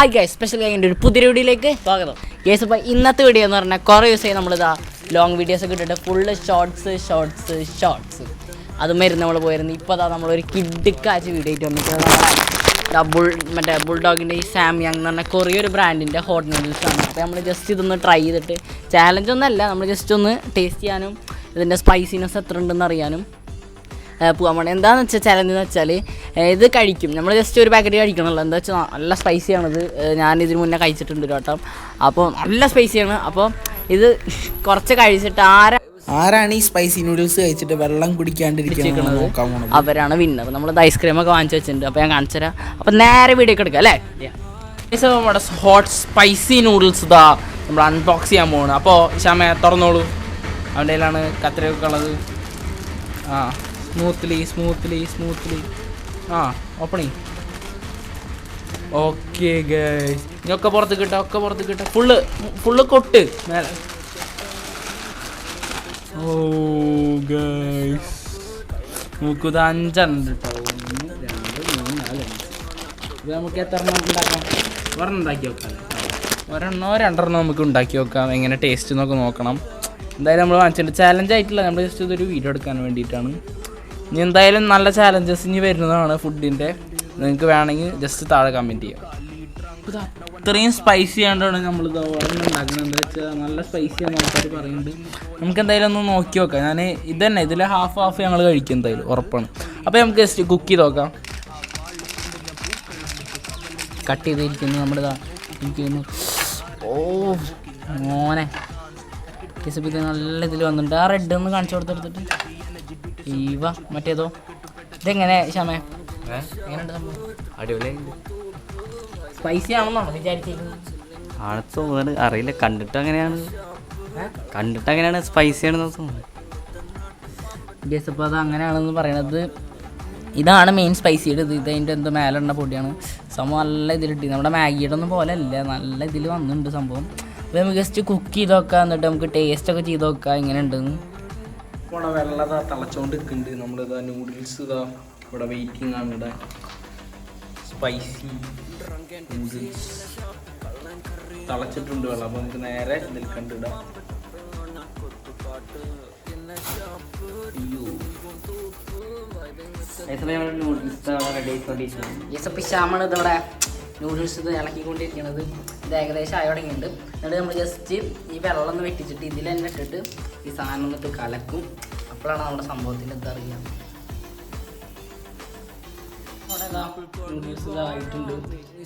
Hi guys special ഗൈന്റെ ഒരു പുതിയ വീഡിയോയിലേക്ക് സ്വാഗതം. ഗൈസ് അപ്പോൾ ഇന്നത്തെ വീഡിയോ എന്ന് പറഞ്ഞാൽ കുറേ ദിവസമായി നമ്മളിതാ ലോങ് വീഡിയോസ് ഒക്കെ ഇട്ടിട്ട് ഫുള്ള് ഷോർട്സ് ഷോർട്സ് ഷോർട്സ് അതുമായിരുന്നു നമ്മൾ പോയിരുന്നു. ഇപ്പോൾ അതാ നമ്മളൊരു കിഡിക്കാച്ച് വീഡിയോ ആയിട്ട് വന്നിട്ട് ബുൾ മറ്റേ ബുൾഡോഗിന്റെ ഈ സാം യങ് എന്ന് പറഞ്ഞാൽ കുറേ ഒരു ബ്രാൻഡിന്റെ ഹോട്ട് നൂഡിൽസ് ആണ്. അപ്പോൾ നമ്മൾ ജസ്റ്റ് ഇതൊന്ന് ട്രൈ ചെയ്തിട്ട് ചാലഞ്ച് ഒന്നല്ല നമ്മൾ ജസ്റ്റ് ഒന്ന് ടേസ്റ്റ് ചെയ്യാനും ഇതിന്റെ സ്പൈസിനെസ് എത്ര ഉണ്ടെന്ന് അറിയാനും. പോകാൻ പോകണം എന്താണെന്ന് വെച്ചാൽ ചലഞ്ച് എന്ന് വെച്ചാൽ ഇത് കഴിക്കും. നമ്മൾ ജസ്റ്റ് ഒരു പാക്കറ്റ് കഴിക്കണമല്ലോ എന്താ വെച്ചാൽ നല്ല സ്പൈസിയാണിത് ഞാൻ ഇതിന് മുന്നേ കഴിച്ചിട്ടുണ്ട് ഒരു വട്ടം അപ്പോൾ നല്ല സ്പൈസിയാണ് അപ്പോൾ ഇത് കുറച്ച് കഴിച്ചിട്ട് ആരാ ആരാണ് ഈ സ്പൈസി നൂഡിൽസ് കഴിച്ചിട്ട് വെള്ളം കുടിക്കാണ്ടിരിക്കുന്നത് അവരാണ് വിന്നർ നമ്മളത് ഐസ്ക്രീം ഒക്കെ വാങ്ങിച്ചു വെച്ചിട്ടുണ്ട്. അപ്പോൾ ഞാൻ കാണിച്ചു തരാം. അപ്പോൾ നേരെ വീഡിയോ ഒക്കെ എടുക്കാം അല്ലേ? നമ്മുടെ ഹോട്ട് സ്പൈസി നൂഡിൽസ് ഇതാ നമ്മൾ അൺബോക്സ് ചെയ്യാൻ പോവാണ്. അപ്പോൾ ശ്യാമ തുറന്നോളൂ. അവന്റെ കയ്യിലാണ് കത്തിരയൊക്കെ ഉള്ളത്. ആ. സ്മൂത്ത്ലി സ്മൂത്ത്ലി സ്മൂത്ത്ലി ആ ഓപ്പണി ഓക്കെ ഗൈസ് ഇനിയൊക്കെ പുറത്ത് കിട്ടാം ഒക്കെ പുറത്ത് കിട്ടാം. ഫുള്ള് ഫുള്ള് കൊട്ട്. മേലെ. ഓ ഗൈസ് നോക്കൂ ഇത് അഞ്ചെണ്ണം കേട്ടോ ഇത് നമുക്ക് എത്ര എണ്ണം ഉണ്ടാക്കാം? ഒരെണ്ണം ഉണ്ടാക്കി വെക്കാം. ഒരെണ്ണോ രണ്ടെണ്ണോ നമുക്ക് ഉണ്ടാക്കി വെക്കാം. എങ്ങനെ ടേസ്റ്റ് എന്നൊക്കെ നോക്കണം. എന്തായാലും നമ്മൾ വാങ്ങിച്ചിട്ടുണ്ട് ചാലഞ്ച് ആയിട്ടില്ല. നമ്മൾ ജസ്റ്റ് ഇതൊരു വീഡിയോ എടുക്കാൻ വേണ്ടിയിട്ടാണ്. ഇനി എന്തായാലും നല്ല ചാലഞ്ചസ് ഇനി വരുന്നതാണ് ഫുഡിന്റെ നിങ്ങൾക്ക് വേണമെങ്കിൽ ജസ്റ്റ് താഴെ കമന്റ് ചെയ്യാം. അത്രയും സ്പൈസി ആയതുകൊണ്ടാണ് നമ്മൾ ഒരെണ്ണം ഉണ്ടാക്കുന്നത്. എന്താ വെച്ചാൽ നല്ല സ്പൈസി ആണ് ആൾക്കാർ പറയുന്നുണ്ട്. നമുക്ക് എന്തായാലും ഒന്ന് നോക്കി നോക്കാം. ഞാൻ ഇത് തന്നെ ഇതിൽ ഹാഫ് ഹാഫ് ഞങ്ങൾ കഴിക്കും എന്തായാലും ഉറപ്പാണ്. അപ്പോൾ നമുക്ക് ജസ്റ്റ് കുക്ക് ചെയ്ത് നോക്കാം. കട്ട് ചെയ്തിരിക്കുന്നു നമ്മളിതാ എനിക്ക് തോന്നുന്നു. ഓ മോനെ. കിസപ്പ് നല്ല ഇതിൽ വന്നിട്ടുണ്ട്. ആ റെഡ് ഒന്ന് കാണിച്ചു കൊടുത്തെടുത്തിട്ട്. ഈവ മറ്റേതോ? ഇതെങ്ങനെ ക്ഷമേ എങ്ങനെയുണ്ട് സംഭവം? അടിപൊളിയായിട്ടുണ്ട്. സ്പൈസി ആണെന്നാണോ വിചാരിച്ചിരിക്കുന്നത്? ആണ് തോന്നുന്നത് അറിയില്ല. കണ്ടിട്ട് അങ്ങനെയാണ്. കണ്ടിട്ട് അങ്ങനെയാണ് സ്പൈസി ആണെന്ന് തോന്നുന്നത്. ഗസ് അപ്പോൾ അത് അങ്ങനെയാണെന്ന് പറയണത് ഇതാണ് മെയിൻ സ്പൈസിയുടെ ഇത്. ഇതിന്റെ എന്തോ മേലെണ്ണ പൊടിയാണ്. സംഭവം നല്ല ഇതിലിട്ടി നമ്മുടെ മാഗിയുടെ ഒന്നും പോലെ അല്ല. നല്ല ഇതിൽ വന്നിട്ടുണ്ട് സംഭവം. അപ്പോൾ നമുക്ക് ജസ്റ്റ് കുക്ക് ചെയ്ത് നോക്കാം. എന്നിട്ട് നമുക്ക് ടേസ്റ്റ് ഒക്കെ ചെയ്ത് നോക്കാം. ഇങ്ങനെ ഉണ്ടെന്ന് പോണ വെള്ളം ഇതാ തിളച്ചോണ്ട് നിൽക്കുന്നുണ്ട് നമ്മളിതാ നൂഡിൽസ് ഇതാ ഇവിടെ വെയിറ്റിംഗ് ആണ്. ഇവിടെ സ്പൈസി നൂഡിൽസ് തിളച്ചിട്ടുണ്ട് വെള്ളം. അപ്പോൾ നമുക്ക് നേരെ ഇതിൽ കണ്ടിടാം റെഡി യെസ് ഈ നൂഡിൽസ് ഇത് ഇളക്കിക്കൊണ്ടിരിക്കുന്നത് ഇത് ഏകദേശം ആയി തുടങ്ങിയിട്ടുണ്ട്. എന്നിട്ട് നമ്മൾ ജസ്റ്റ് ഈ വെള്ളം ഒന്ന് വെട്ടിച്ചിട്ട് ഇതിൽ തന്നെ ഇട്ടിട്ട് ഈ സാധനം എന്നിട്ട് കലക്കും. അപ്പോഴാണ് നമ്മുടെ സംഭവത്തിന്റെ എന്താ അറിയുക. നൂഡിൽസ് ഇതായിട്ടുണ്ട്.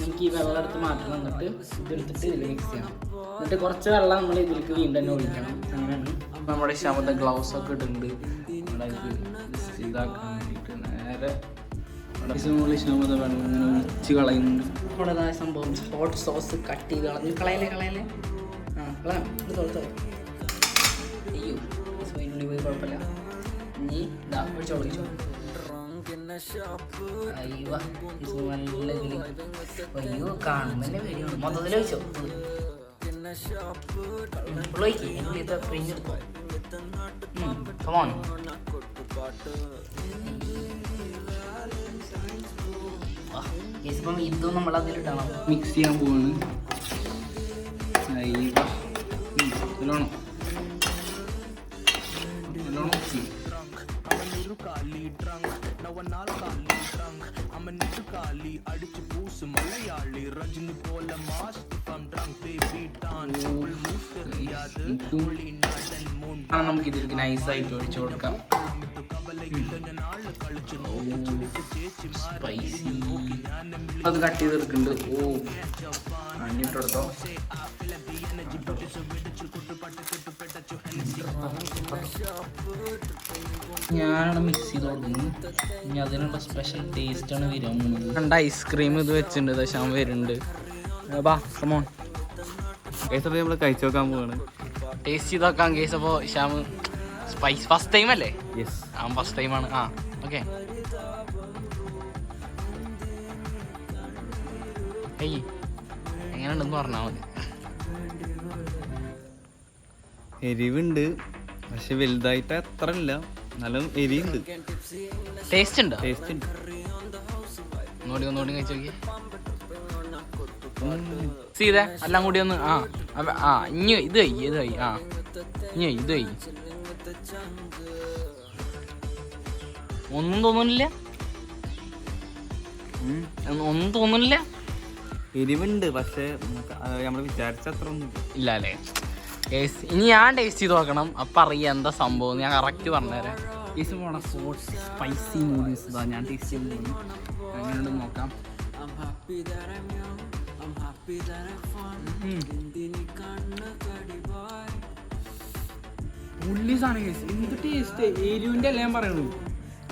നമുക്ക് ഈ വെള്ളം എടുത്ത് മാറ്റണം എന്നിട്ട് ഇതെടുത്തിട്ട് ഇതിൽ മിക്സ് ചെയ്യണം എന്നിട്ട് കുറച്ച് വെള്ളം നമ്മൾ ഇതിലേക്ക് വീണ്ടും തന്നെ ഒഴിക്കണം. അങ്ങനെയാണ്. നമ്മുടെ ശമത ഗ്ലൗസ് ഒക്കെ ഇടുന്നുണ്ട്. നമ്മുടെ ഇതാക്കാൻ വേണ്ടിയിട്ട് നേരെ നമ്മുടെ ശമത വെള്ളം ഇങ്ങനെ ഒഴിച്ച് കളയുന്നുണ്ട് നമ്മുടേതായ സംഭവം ഹോട്ട് സോസ് കട്ട് ചെയ്ത് കളഞ്ഞു. കളയല്ലേ കളയല്ലേ? ആ കളയാം. ഇത് തൊഴുത്തോ അയ്യോ സോയിനുള്ളിൽ പോയി കുഴപ്പമില്ല. നീ ഇതാ ഒഴിച്ചോ ഒഴിച്ചോ. അയ്യോ നല്ല ഇതിൽ. അയ്യോ കാണുമ്പോൾ തന്നെ പേടിയാണ് മൊത്തത്തിൽ ഒഴിച്ചോ? ഒഴിക്ക്. എന്നുള്ളിൽ ഇത് പിഴിഞ്ഞെടുത്തോ കമോൺ ഇപ്പം ഇതും നമ്മൾ അതിലിട്ടണം മിക്സ് ചെയ്യാൻ പോവാണ്. നല്ലോണം. നല്ലോണം നമുക്ക് ഇതിലേക്ക് നൈസായിട്ട് ഒഴിച്ചു കൊടുക്കാം. സ്പൈസി അത് കട്ട് ചെയ്ത് എടുക്കുന്നുണ്ട്. ഓ അണ്ണിട്ടെടുത്തോ ഞാനാണ് മിക്സ് ചെയ്ത് കൊടുക്കുന്നത് ഇനി അതിനുള്ള സ്പെഷ്യൽ ടേസ്റ്റ് ആണ് വരാൻ പോകുന്നത് രണ്ട് ഐസ്ക്രീം ഇത് വെച്ചിട്ടുണ്ട്. ദശാം വരുന്നുണ്ട്. ബാ കമോൺ കേസപ്പോൾ നമ്മൾ കഴിച്ചു നോക്കാൻ പോവാണ്. ടേസ്റ്റ് ചെയ്ത് നോക്കാം കേസ് അപ്പോൾ ശ്യാം സ്പൈസ് ഫസ്റ്റ് ടൈം അല്ലേ? യെസ് ആ ഫസ്റ്റ് ടൈമാണ് ആ. ഓക്കെ. ഏയ് എങ്ങനെയുണ്ടെന്ന് പറഞ്ഞാൽ മതി. എരിവുണ്ട് പക്ഷെ വലുതായിട്ട് അത്ര ഇല്ല നല്ല എരിയുണ്ട് ടേസ്റ്റ് ഉണ്ടോ ടേസ്റ്റ് ഉണ്ട് ഒന്നുകൂടി ഒന്നുകൂടി കഴിച്ചു നോക്കി ചെയ്തേ എല്ലാം കൂടി ഒന്ന് ആ ആ ഇനി ഇത് കഴി ഇത് കഴി ആ. ഇനി ഇത് കൈ ഒന്നും തോന്നുന്നില്ല ഒന്നും- തോന്നുന്നില്ല എരിവുണ്ട് പക്ഷേ നമ്മൾ വിചാരിച്ച അത്ര ഒന്നും ഇല്ല. അല്ലേ ഇനി ഞാൻ ടേസ്റ്റ് ചെയ്ത് നോക്കണം. അപ്പൊ അറിയാം എന്താ സംഭവം. ഞാൻ കറക്റ്റ് പറഞ്ഞുതരാം. ടേസ്റ്റ് പോണ സോസ് സ്പൈസി നൂഡിൽസ് ഇതാ ഞാൻ ടേസ്റ്റ് ചെയ്ത് അങ്ങനെയുണ്ട് നോക്കാം. ഉള്ളി സാധനം. എന്ത് ടേസ്റ്റ് എരിവിന്റെ അല്ല ഞാൻ പറയണു